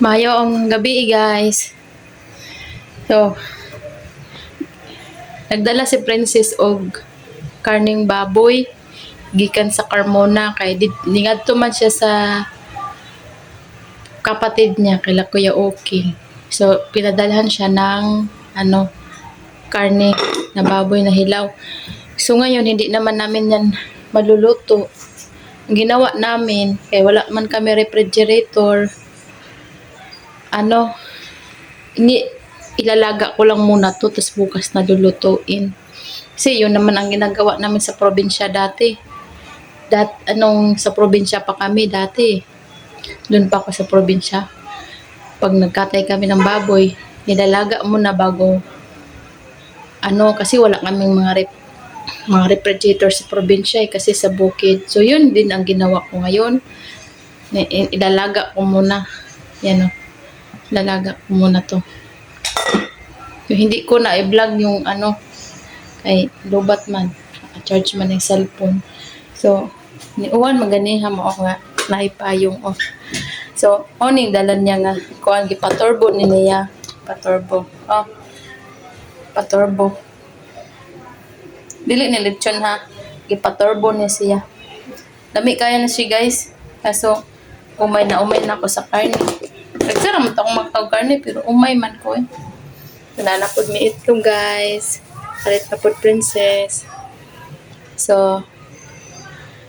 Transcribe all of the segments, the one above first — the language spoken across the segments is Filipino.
Mayo ang gabi guys. So, nagdala si Princess og karning baboy gikan sa Carmona kay di, nigadto man siya sa kapatid niya kay Kuya Oki. So, pinadalhan siya ng ano karne na baboy na hilaw. So ngayon hindi naman namin yan maluluto. Ang ginawa namin, kaya wala man kami refrigerator, ano, ini, ilalaga ko lang muna to, tapos bukas na lulutuin. Kasi yun naman ang ginagawa namin sa probinsya dati. Dat, anong sa probinsya pa kami dati. Doon pa ako sa probinsya. Pag nagkatay kami ng baboy, nilalaga muna bago ano, kasi wala kaming mga rep, mga refrigerator sa probinsya eh, kasi sa bukid. So, yun din ang ginawa ko ngayon. Ilalaga ko muna. Yan o. Ilalaga ko muna to. Yung hindi ko na i-vlog yung ano, kay lobat man. Charge man yung cellphone. So, ni Uwan maganiha mo ako nga naipayong off. So, oning dalan niya nga kuan gipaturbo ni niya. Paturbo. Oh. Paturbo. Dili ni lechon ha. Gipaturbo niya siya. Dami kaya na siya guys. Kaso, umay na umay na ako sa karne. Nagsara mo akong magtawag karne, pero umay man ko eh. Nananapod mi itlog guys. Palit na pod princess. So,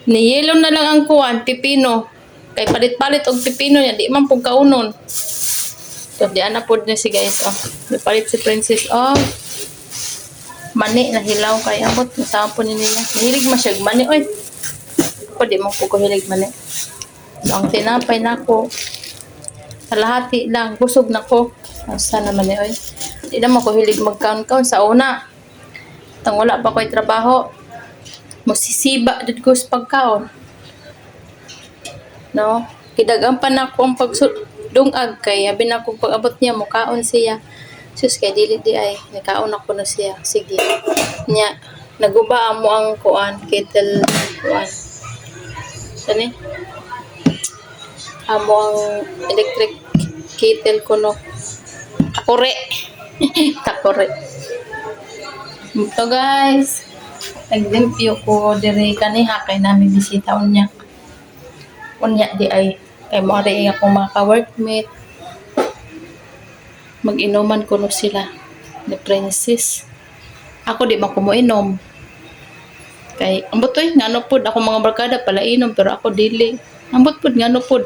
niyelo na lang ang kuwan, pipino. Kay palit-palit og pipino niya, di man pong kaunon. So, di ana pod na si guys. Oh, di palit si princess. Oh, mani na hilaw kay abot masampo ni nila mahilig masyag mani oy di mo ko hilig mani so ang tinapay na ko kalahati lang busog na ko. Asa naman ni oy. Di naman ko hilig magkaon-kaon sa una. Tang wala pa ko'y trabaho. Musisiba did ko sa pagkaon. No? Kidagan pa na ko ang pagdungag kay abi na ko pag abot niya mukaon siya. Sus kay dili di ay nakaon ako na siya. Sige. Nya naguba mo ang kuan kettle kuan. Sani amo ang electric kettle ko no. Takore. Takore. Ito guys naglimpyo ko diri kaniha kay namin bisita unya. Unya di ay kay mo rin akong mga ka-workmate. Mag-inuman ko no sila ni princess. Ako di man inom. Kay ambot oy ngano pod ako mga barkada pala inom pero ako dili. Ambot pod ngano pod